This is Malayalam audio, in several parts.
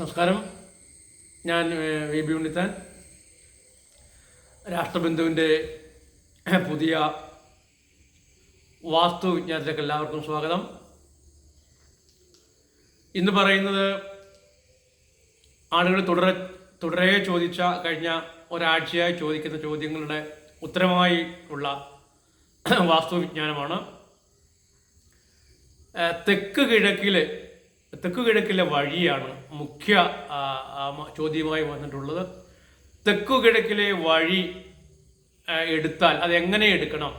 നമസ്കാരം. ഞാൻ വി ബി ഉണ്ണിത്താൻ. രാഷ്ട്രബന്ധുവിന്റെ പുതിയ വാസ്തു വിജ്ഞാനത്തിലേക്ക് എല്ലാവർക്കും സ്വാഗതം. ഇന്ന് പറയുന്നത് ആളുകൾ തുടരെ തുടരെ ചോദിച്ച കഴിഞ്ഞ ഒരാഴ്ചയായി ചോദിക്കുന്ന ചോദ്യങ്ങളുടെ ഉത്തരമായി ഉള്ള വാസ്തു വിജ്ഞാനമാണ് തെക്ക് കിഴക്കിലെ തെക്ക് കിഴക്കിലെ വഴിയാണ് മുഖ്യ ചോദ്യമായി വന്നിട്ടുള്ളത്. തെക്കു കിഴക്കിലെ വഴി എടുത്താൽ അത് എങ്ങനെ എടുക്കണം?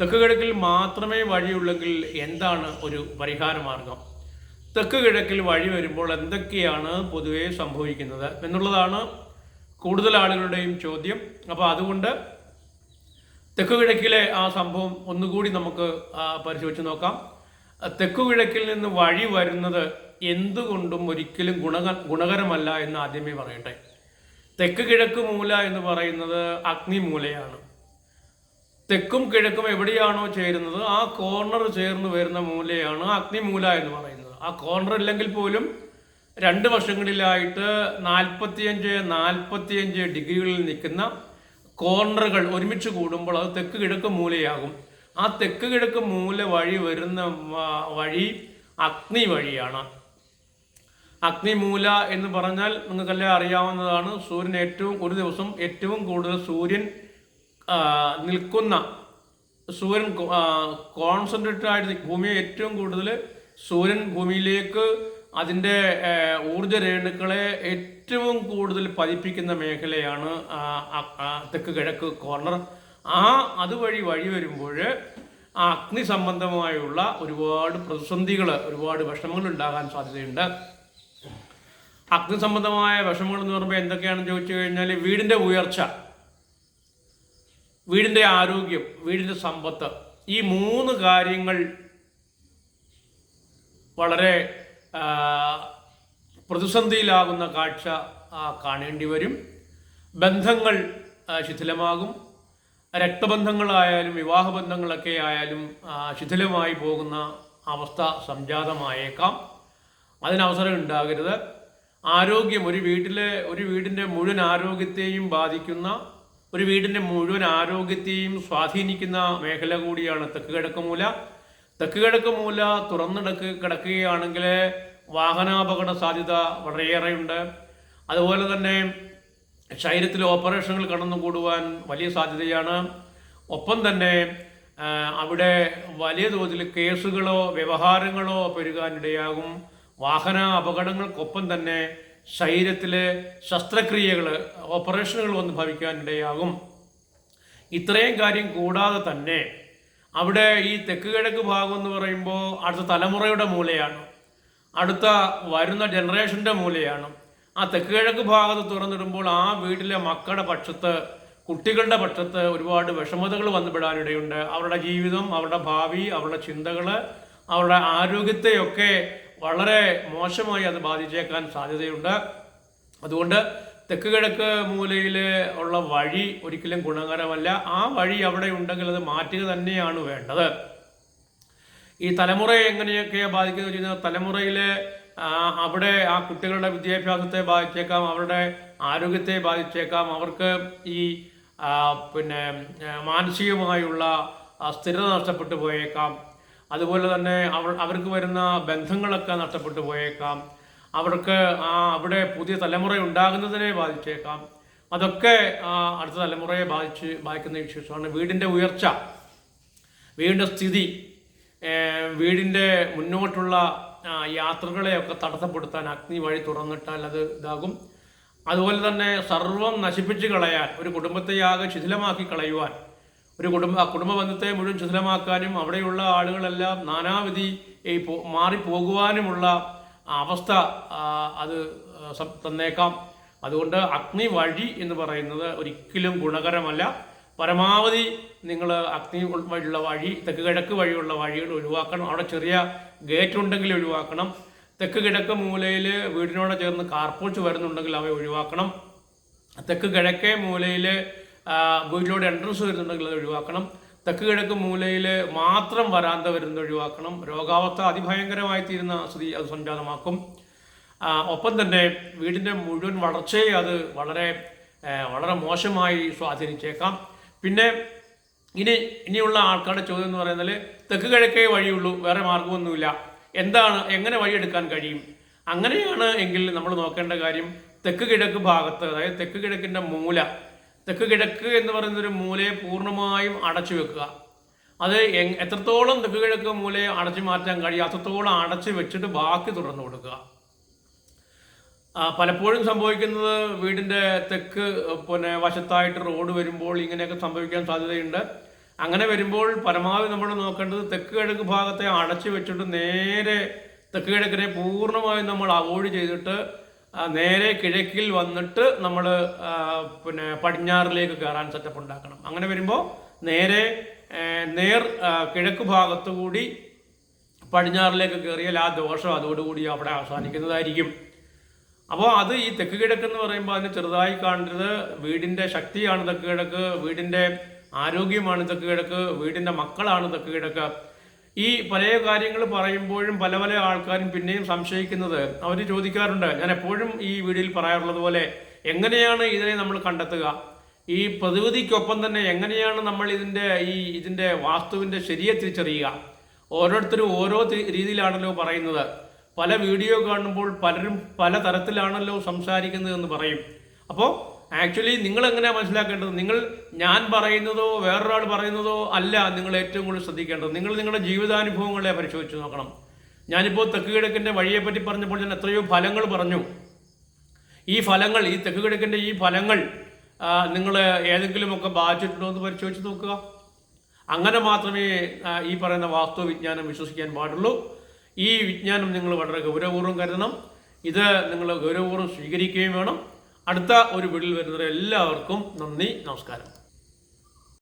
തെക്ക് കിഴക്കിൽ മാത്രമേ വഴിയുള്ളെങ്കിൽ എന്താണ് ഒരു പരിഹാര മാർഗം തെക്ക് കിഴക്കിൽ വഴി വരുമ്പോൾ എന്തൊക്കെയാണ് പൊതുവേ സംഭവിക്കുന്നത് എന്നുള്ളതാണ് കൂടുതൽ ആളുകളുടെയും ചോദ്യം. അപ്പോൾ അതുകൊണ്ട് തെക്കുകിഴക്കിലെ ആ സംഭവം ഒന്നുകൂടി നമുക്ക് പരിശോധിച്ച് നോക്കാം. തെക്കു കിഴക്കിൽ നിന്ന് വഴി വരുന്നത് എന്തുകൊണ്ടും ഒരിക്കലും ഗുണക ഗുണകരമല്ല എന്ന് ആദ്യമേ പറയട്ടെ. തെക്ക് കിഴക്ക് മൂല എന്ന് പറയുന്നത് അഗ്നിമൂലയാണ്. തെക്കും കിഴക്കും എവിടെയാണോ ചേരുന്നത് ആ കോർണർ ചേർന്ന് വരുന്ന മൂലയാണ് അഗ്നിമൂല എന്ന് പറയുന്നത്. ആ കോർണർ ഇല്ലെങ്കിൽ പോലും രണ്ട് വർഷങ്ങളിലായിട്ട് നാൽപ്പത്തിയഞ്ച് നാൽപ്പത്തിയഞ്ച് ഡിഗ്രികളിൽ നിൽക്കുന്ന കോർണറുകൾ ഒരുമിച്ച് കൂടുമ്പോൾ അത് തെക്ക് കിഴക്ക് മൂലയാകും. ആ തെക്ക് കിഴക്ക് മൂല വഴി വരുന്ന വഴി അഗ്നി വഴിയാണ് അഗ്നിമൂല എന്ന് പറഞ്ഞാൽ നിങ്ങൾക്കെല്ലാം അറിയാവുന്നതാണ് സൂര്യൻ ഏറ്റവും ഒരു ദിവസം ഏറ്റവും കൂടുതൽ സൂര്യൻ നിൽക്കുന്ന സൂര്യൻ കോൺസെൻട്രേറ്റഡ് ആയിട്ട്. ഭൂമിയെ ഏറ്റവും കൂടുതൽ സൂര്യൻ ഭൂമിയിലേക്ക് അതിന്റെ ഊർജ രേണുക്കളെ ഏറ്റവും കൂടുതൽ പതിപ്പിക്കുന്ന മേഖലയാണ് തെക്ക് കിഴക്ക് കോർണർ ആ അതുവഴി വഴി വരുമ്പോൾ ആ അഗ്നി സംബന്ധമായുള്ള ഒരുപാട് പ്രതിസന്ധികൾ ഒരുപാട് വിഷമങ്ങൾ ഉണ്ടാകാൻ സാധ്യതയുണ്ട്. അഗ്നി സംബന്ധമായ വിഷമങ്ങൾ എന്ന് പറയുമ്പോൾ എന്തൊക്കെയാണെന്ന് ചോദിച്ചു കഴിഞ്ഞാൽ വീടിന്റെ ഉയർച്ച വീടിന്റെ ആരോഗ്യം വീടിന്റെ സമ്പത്ത് ഈ മൂന്ന് കാര്യങ്ങൾ വളരെ പ്രതിസന്ധിയിലാകുന്ന കാഴ്ച കാണേണ്ടി വരും. ബന്ധങ്ങൾ ശിഥിലമാകും. രക്തബന്ധങ്ങളായാലും വിവാഹബന്ധങ്ങളൊക്കെ ആയാലും ശിഥിലമായി പോകുന്ന അവസ്ഥ സംജാതമായേക്കാം. അതിനവസരം ഉണ്ടാകരുത്. ആരോഗ്യം ഒരു വീട്ടിലെ ഒരു വീടിന്റെ മുഴുവൻ ആരോഗ്യത്തെയും ബാധിക്കുന്ന ഒരു വീടിന്റെ മുഴുവൻ ആരോഗ്യത്തെയും സ്വാധീനിക്കുന്ന മേഖല കൂടിയാണ് തെക്ക് കിഴക്ക് മൂല. തെക്ക് കിഴക്ക് മൂല തുറന്നിടക്ക് കിടക്കുകയാണെങ്കിൽ വാഹനാപകട സാധ്യത വളരെയേറെയുണ്ട്. അതുപോലെ തന്നെ ശരീരത്തിൽ ഓപ്പറേഷനുകൾ കടന്നുകൂടുവാൻ വലിയ സാധ്യതയാണ്. ഒപ്പം തന്നെ അവിടെ വലിയ തോതിൽ കേസുകളോ വ്യവഹാരങ്ങളോ പെരുകാനിടയാകും. വാഹന അപകടങ്ങൾക്കൊപ്പം തന്നെ ശരീരത്തിലെ ശസ്ത്രക്രിയകൾ ഓപ്പറേഷനുകൾ വന്ന് ഭവിക്കാനിടയാകും. ഇത്രയും കാര്യം കൂടാതെ തന്നെ അവിടെ ഈ തെക്ക് കിഴക്ക് ഭാഗം എന്ന് പറയുമ്പോൾ അടുത്ത തലമുറയുടെ മൂലയാണ്. അടുത്ത വരുന്ന ജനറേഷന്റെ മൂലയാണ്. ആ തെക്ക് കിഴക്ക് ഭാഗത്ത് തുറന്നിടുമ്പോൾ ആ വീട്ടിലെ മക്കളുടെ പക്ഷത്ത് കുട്ടികളുടെ പക്ഷത്ത് ഒരുപാട് വിഷമതകൾ വന്നുപെടാനിടയുണ്ട് അവരുടെ ജീവിതം അവരുടെ ഭാവി അവരുടെ ചിന്തകൾ അവരുടെ ആരോഗ്യത്തെയൊക്കെ വളരെ മോശമായി അത് ബാധിച്ചേക്കാൻ സാധ്യതയുണ്ട്. അതുകൊണ്ട് തെക്ക് കിഴക്ക് മൂലയിൽ ഉള്ള വഴി ഒരിക്കലും ഗുണകരമല്ല. ആ വഴി അവിടെ ഉണ്ടെങ്കിൽ അത് മാറ്റുക തന്നെയാണ് വേണ്ടത്. ഈ തലമുറയെ എങ്ങനെയൊക്കെയാണ് ബാധിക്കുന്നത്? തലമുറയിലെ അവിടെ ആ കുട്ടികളുടെ വിദ്യാഭ്യാസത്തെ ബാധിച്ചേക്കാം അവരുടെ ആരോഗ്യത്തെ ബാധിച്ചേക്കാം. അവർക്ക് ഈ പിന്നെ മാനസികമായുള്ള സ്ഥിരത നഷ്ടപ്പെട്ടു പോയേക്കാം. അതുപോലെ തന്നെ അവർ അവർക്ക് വരുന്ന ബന്ധങ്ങളൊക്കെ നഷ്ടപ്പെട്ടു പോയേക്കാം. അവർക്ക് ആ അവിടെ പുതിയ തലമുറ ഉണ്ടാകുന്നതിനെ ബാധിച്ചേക്കാം. അതൊക്കെ അടുത്ത തലമുറയെ ബാധിച്ച് ബാധിക്കുന്ന വിശേഷമാണ്. വീടിന്റെ ഉയർച്ച വീടിന്റെ സ്ഥിതി വീടിന്റെ മുന്നോട്ടുള്ള യാത്രകളെയൊക്കെ തടസ്സപ്പെടുത്താൻ അഗ്നി വഴി തുറന്നിട്ടാൽ അത് ഇതാകും. അതുപോലെ തന്നെ സർവം നശിപ്പിച്ച് കളയാൻ ഒരു കുടുംബത്തെയാകെ ശിഥിലമാക്കി കളയുവാൻ ഒരു കുടുംബ കുടുംബ ബന്ധത്തെ മുഴുവൻ ശിഥിലമാക്കാനും അവിടെയുള്ള ആളുകളെല്ലാം നാനാവിധി ഈ മാറിപ്പോകുവാനുമുള്ള അവസ്ഥ അത് തന്നേക്കാം. അതുകൊണ്ട് അഗ്നി വഴി എന്ന് പറയുന്നത് ഒരിക്കലും ഗുണകരമല്ല. പരമാവധി നിങ്ങൾ അഗ്നി വഴിയുള്ള വഴി തെക്ക് കിഴക്ക് വഴിയുള്ള വഴികൾ ഒഴിവാക്കണം. അവിടെ ചെറിയ ഗേറ്റ് ഉണ്ടെങ്കിൽ ഒഴിവാക്കണം. തെക്ക് കിഴക്ക് മൂലയിൽ വീടിനോട് ചേർന്ന് കാർപോച്ച് വരുന്നുണ്ടെങ്കിൽ അവയെ ഒഴിവാക്കണം. തെക്ക് കിഴക്കേ മൂലയിൽ വീട്ടിലൂടെ എൻട്രൻസ് വരുന്നുണ്ടെങ്കിൽ അത് ഒഴിവാക്കണം. തെക്ക് കിഴക്ക് മൂലയിൽ മാത്രം വരാന്ത വരുന്നത് ഒഴിവാക്കണം. രോഗാവസ്ഥ അതിഭയങ്കരമായി തീരുന്ന സ്ഥിതി അത് സംജാതമാക്കും. ഒപ്പം തന്നെ വീടിന്റെ മുഴുവൻ വളർച്ചയെ അത് വളരെ വളരെ മോശമായി സ്വാധീനിച്ചേക്കാം. പിന്നെ ഇനി ഇനിയുള്ള ആൾക്കാരുടെ ചോദ്യം എന്ന് പറയുന്നത് തെക്ക് കിഴക്കേ വഴിയുള്ളൂ വേറെ മാർഗമൊന്നുമില്ല. എന്താണ് എങ്ങനെ വഴിയെടുക്കാൻ കഴിയും? അങ്ങനെയാണ് എങ്കിൽ നമ്മൾ നോക്കേണ്ട കാര്യം തെക്ക് കിഴക്ക് ഭാഗത്ത് അതായത് തെക്ക് കിഴക്കിന്റെ മൂല. തെക്ക് കിഴക്ക് എന്ന് പറയുന്ന ഒരു മൂലയെ പൂർണമായും അടച്ചു വെക്കുക. അത് എത്രത്തോളം തെക്ക് കിഴക്ക് മൂലയെ അടച്ചു മാറ്റാൻ കഴിയും അത്രത്തോളം അടച്ചു വെച്ചിട്ട് ബാക്കി തുറന്നു കൊടുക്കുക. പലപ്പോഴും സംഭവിക്കുന്നത് വീടിന്റെ തെക്ക് പിന്നെ വശത്തായിട്ട് റോഡ് വരുമ്പോൾ ഇങ്ങനെയൊക്കെ സംഭവിക്കാൻ സാധ്യതയുണ്ട്. അങ്ങനെ വരുമ്പോൾ പരമാവധി നമ്മൾ നോക്കേണ്ടത് തെക്ക് കിഴക്ക് ഭാഗത്തെ അടച്ചു വെച്ചിട്ട് നേരെ തെക്ക് കിഴക്കിനെ പൂർണമായും നമ്മൾ അവോയ്ഡ് ചെയ്തിട്ട് നേരെ കിഴക്കിൽ വന്നിട്ട് നമ്മൾ പിന്നെ പടിഞ്ഞാറിലേക്ക് കയറാൻ സെറ്റപ്പ് ഉണ്ടാക്കണം. അങ്ങനെ വരുമ്പോൾ നേരെ നേർ കിഴക്ക് ഭാഗത്തുകൂടി പടിഞ്ഞാറിലേക്ക് കയറിയാൽ ആ ദോഷം അതോടുകൂടി അവിടെ അവസാനിക്കുന്നതായിരിക്കും. അപ്പോൾ അത് ഈ തെക്ക് കിഴക്ക് എന്ന് പറയുമ്പോൾ അതിന് ചെറുതായി കാണരുത് വീടിന്റെ ശക്തിയാണ് തെക്ക് കിഴക്ക് വീടിന്റെ ആരോഗ്യമാണ് തെക്ക് കിഴക്ക് വീടിന്റെ മക്കളാണ് തെക്ക് കിഴക്ക്. ഈ പല കാര്യങ്ങൾ പറയുമ്പോഴും പല പല ആൾക്കാരും പിന്നെയും സംശയിക്കുന്നത് അവർ ചോദിക്കാറുണ്ട്. ഞാൻ എപ്പോഴും ഈ വീഡിയോയിൽ പറയാറുള്ളത് പോലെ എങ്ങനെയാണ് ഇതിനെ നമ്മൾ കണ്ടെത്തുക? ഈ പ്രതിവിധിക്കൊപ്പം തന്നെ എങ്ങനെയാണ് നമ്മൾ ഇതിന്റെ ഈ ഇതിന്റെ വാസ്തുവിന്റെ ശരിയെ തിരിച്ചറിയുക? ഓരോരുത്തരും ഓരോ രീതിയിലാണല്ലോ പറയുന്നത്. പല വീഡിയോ കാണുമ്പോൾ പലരും പല തരത്തിലാണല്ലോ സംസാരിക്കുന്നത് എന്ന് പറയും. അപ്പോൾ ആക്ച്വലി നിങ്ങൾ എങ്ങനെയാണ് മനസ്സിലാക്കേണ്ടത്? നിങ്ങൾ ഞാൻ പറയുന്നതോ വേറൊരാൾ പറയുന്നതോ അല്ല നിങ്ങൾ ഏറ്റവും കൂടുതൽ ശ്രദ്ധിക്കേണ്ടത്. നിങ്ങൾ നിങ്ങളുടെ ജീവിതാനുഭവങ്ങളെ പരിശോധിച്ച് നോക്കണം. ഞാനിപ്പോൾ തെക്ക് കിഴക്കിന്റെ വഴിയെപ്പറ്റി പറഞ്ഞപ്പോൾ ഞാൻ എത്രയോ ഫലങ്ങൾ പറഞ്ഞു. ഈ ഫലങ്ങൾ ഈ തെക്ക് കിഴക്കിന്റെ ഈ ഫലങ്ങൾ നിങ്ങൾ ഏതെങ്കിലുമൊക്കെ ബാധിച്ചിട്ടുണ്ടോ എന്ന് പരിശോധിച്ച് നോക്കുക. അങ്ങനെ മാത്രമേ ഈ പറയുന്ന വാസ്തു വിജ്ഞാനം വിശ്വസിക്കാൻ പാടുള്ളൂ. ഈ വിജ്ഞാനം നിങ്ങൾ വളരെ ഗൗരവപൂർവം കരുതണം. ഇത് നിങ്ങൾ ഗൗരവപൂർവം സ്വീകരിക്കുകയും വേണം. അടുത്ത ഒരു വീട്ടിൽ വരുന്നവരെ എല്ലാവർക്കും നന്ദി നമസ്കാരം.